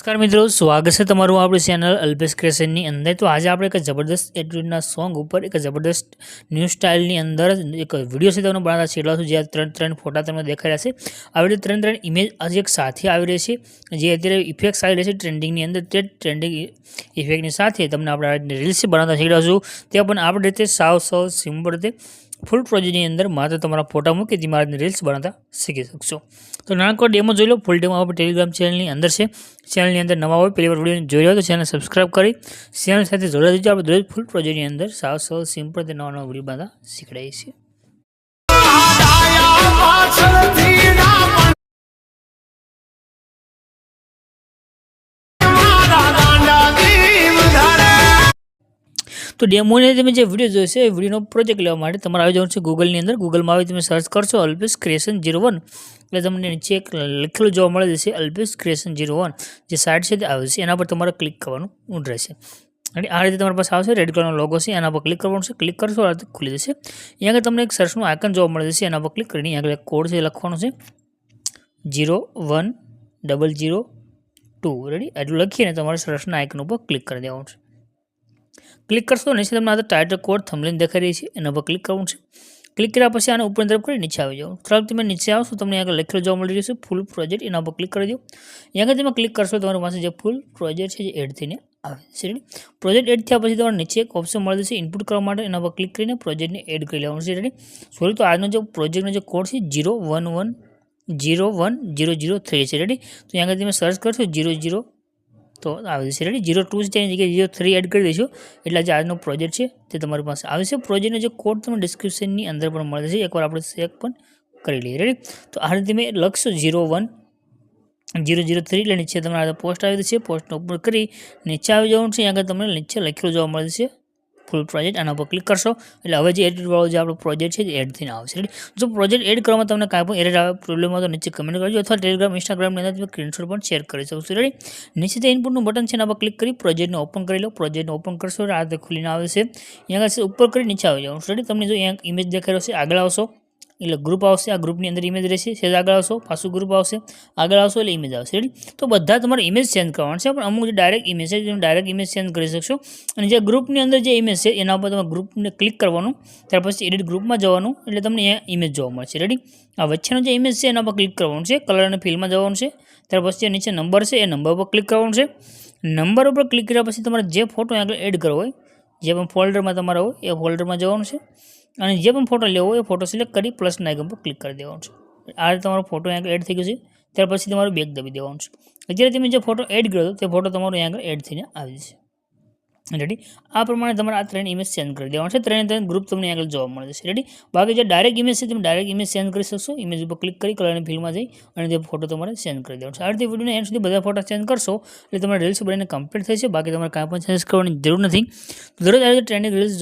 નમસ્કાર મિત્રો, સ્વાગત છે તમારું આપણી ચેનલ અલ્પેશ ક્રેશનની અંદર. તો આજે આપણે એક જબરદસ્ત એટ્યુડના સોંગ ઉપર એક જબરદસ્ત ન્યૂ સ્ટાઇલની અંદર એક વીડિયો છે તમને બનાવતા છેલ્લા છું જ્યાં ત્રણ ત્રણ ફોટા તમને દેખાઈ રહ્યા છે. આવી રીતે ત્રણ ત્રણ ઇમેજ આજે એક સાથે આવી રહી છે, જે અત્યારે ઇફેક્ટ્સ આવી રહી છે ટ્રેન્ડિંગની અંદર. તે ટ્રેન્ડિંગ ઇફેક્ટની સાથે તમને આપણે રીલ્સ બનાવતા શીખવા છું તે પણ આપણી રીતે સાવ સાવ સિમ્પલ રીતે ફૂલ પ્રોજેક્ટની અંદર માત્ર તમારા ફોટા મૂકી તમારા રીલ્સ બનાવતા શીખી શકશો. તો નાનકો ડેમો જોઈ લો ફૂલ ડેમો આપણે ટેલિગ્રામ ચેનલની અંદર છે. ચેનલની અંદર નવા હોય, પહેલી વાર વીડિયો જોઈ રહ્યો તો ચેનલ સબસ્ક્રાઇબ કરી ચેનલ સાથે જોડાઈ દેજો આપણે દરેક ફૂલ પ્રોજેક્ટની અંદર સાવ સાવ સિમ્પલ તે નવા નવા વીડિયો બનાવતા શીખડાવીએ છીએ. તો ડેમોની તમે જે વીડિયો જોઈશે એ વિડીયોનો પ્રોજેક્ટ લેવા માટે તમારે આવી જવાનું છે ગૂગલની અંદર. ગૂગલમાં આવી તમે સર્ચ કરશો અલ્પેશ ક્રિએશન જીરો વન એટલે તમને નીચે એક લખેલું જોવા મળે જશે અલ્પેશ ક્રિએશન જીરો વન જે સાઇટ છે તે આવે છે એના પર તમારે ક્લિક કરવાનું રહેશે. અને આ રીતે તમારી પાસે આવશે. રેડ કલરનો લોગો છે. એના પર ક્લિક કરવાનું છે. ક્લિક કરશો, આ ખુલી જશે. અહીંયા આગળ તમને એક સર્ચનું આઇકન જોવા મળે છે. એના પર ક્લિક કરીને આગળ કોડ છે લખવાનો છે. Zero one double zero two ready એટલું લખીને તમારે સર્ચના આઇકન ઉપર ક્લિક કરી દેવાનું છે. ક્લિક કરશો નીચે તમને આ ટાઇટલ કોડ થમલેન દેખાઈ રહી છે. એના પર ક્લિક કરવાનું છે. ક્લિક કર્યા પછી આને ઉપર તરફ કરી નીચે આવી જાઓ. તરફ તમે નીચે આવશો તમને આગળ લખેલું જોવા મળી રહ્યું છે ફૂલ પ્રોજેક્ટ એના પર ક્લિક કરી દો. અહીંયા તમે ક્લિક કરશો, તમારી પાસે જે ફૂલ પ્રોજેક્ટ છે, જે એડ થઈને આવે છે. પ્રોજેક્ટ એડ થયા પછી તમારે નીચે એક ઓપ્શન મળે છે ઇનપુટ કરવા માટે. એના પર ક્લિક કરીને પ્રોજેક્ટને એડ કરી લેવાનું છે. રેડી સોરી તો આજનો જે પ્રોજેક્ટનો જે કોડ છે zero one one zero one zero zero three છે. રેડી તો અહીંયા આગળ તમે સર્ચ કરશો જીરો જીરો તો આવે છે રેડી જીરો ટુ છે તેની જગ્યાએ જીરો થ્રી એડ કરી દઈશું. એટલે જે આજનો પ્રોજેક્ટ છે, તે તમારી પાસે આવે છે પ્રોજેક્ટનો જે કોડ તમને ડિસ્ક્રિપ્શનની અંદર પણ મળે છે એકવાર આપણે ચેક પણ કરી લઈએ. રેડી તો આ રીતે મેં લખશો zero one zero zero three એટલે નીચે તમારે પોસ્ટ આવી છે પોસ્ટનો ઉપર કરી નીચે આવી જવાનું છે. આગળ તમને નીચે લખેલું જોવા મળે છે ફૂલ પ્રોજેક્ટ આના ઉપર ક્લિક કરશો. એટલે હવે જે એડવાળો જે આપણો પ્રોજેક્ટ છે, એ એડ થઈને આવશે. જો પ્રોજેક્ટ એડ કરવામાં તમને કાંઈ પણ એરર આવે પ્રોબ્લેમ હોય તો નીચે કમેન્ટ કરજો અથવા ટેલિગ્રામ ઇન્સ્ટાગ્રામની અંદર તમે સ્ક્રીનશોટ પણ શેર કરી શકશો રેડી નીચે તે ઇનપુટનું બટન છે એના પર ક્લિક કરી પ્રોજેક્ટને ઓપન કરી લો. પ્રોજેક્ટને ઓપન કરશો આ રીતે ખુલીને આવે છે. અહીંયા ઉપર કરી નીચે આવી જાવ રેડી તમને જો અહીંયા ઇમેજ દેખાઈ રહ્યો છે, આગળ આવશો. એટલે ગ્રુપ આવશે, આ ગ્રુપની અંદર ઇમેજ રહેશે સેજ આગળ આવશો, પાછું ગ્રુપ આવશે, આગળ આવશો એટલે ઇમેજ આવશે રેડી તો બધા તમારે ઇમેજ ચેન્જ કરવાનું છે, પણ અમુક જે ડાયરેક્ટ ઇમેજ છે, તમે ડાયરેક્ટ ઇમેજ ચેન્જ કરી શકશો. અને જે ગ્રુપની અંદર જે ઇમેજ છે, એના ઉપર તમે ગ્રુપને ક્લિક કરવાનું, ત્યાર પછી એડિટ ગ્રુપમાં જવાનું, એટલે તમને અહીંયા ઇમેજ જોવા મળશે રેડી આ વચ્ચેનો જે ઇમેજ છે, એના પર ક્લિક કરવાનું છે કલર અને ફિલ્ડમાં જવાનું છે, ત્યાર પછી જે નીચે નંબર છે, એ નંબર પર ક્લિક કરવાનું છે. નંબર ઉપર ક્લિક કર્યા પછી તમારે જે ફોટો આગળ એડ કરવો હોય જે પણ ફોલ્ડરમાં તમારા હોય એ ફોલ્ડરમાં જવાનું છે. અને જે પણ ફોટો લેવો એ ફોટો સિલેક્ટ કરી પ્લસના આઇકન પર ક્લિક કરી દેવાનું છે. આ રીતે તમારો ફોટો અહીંયા એડ થઈ ગયો છે. ત્યાર પછી તમારું બેગ દબી દેવાનું છે. અત્યારે તમે જે ફોટો એડ કર્યો તે ફોટો તમારો અહીંયા આગળ એડ થઈને આવી જશે. રેડી આ પ્રમાણે તમારે આ ત્રણ ઇમેજ સેન્ડ કરી દેવાનું છે. ત્રણે ત્રણ ગ્રુપ તમને આગળ જોવા મળે છે. રેડી બાકી જે ડાયરેક્ટ ઇમેજ છે, તમે ડાયરેક્ટ ઇમેજ સેન્ડ કરી શકશો. ઇમેજ ઉપર ક્લિક કરી કલરની ફિલ્ડમાં જઈ અને તે ફોટો તમારે સેન્ડ કરી દેવાનો છે. આ રીતે વિડીયોને એન્ડ સુધી બધા ફોટા સેન્ડ કરશો એટલે તમારે રીલ્સ બનીને કમ્પ્લીટ થશે બાકી તમારે કાંઈ પણ ચેન્જ કરવાની જરૂર નથી. દરરોજ આ રીતે ટ્રેન્ડિંગ રીલ્સ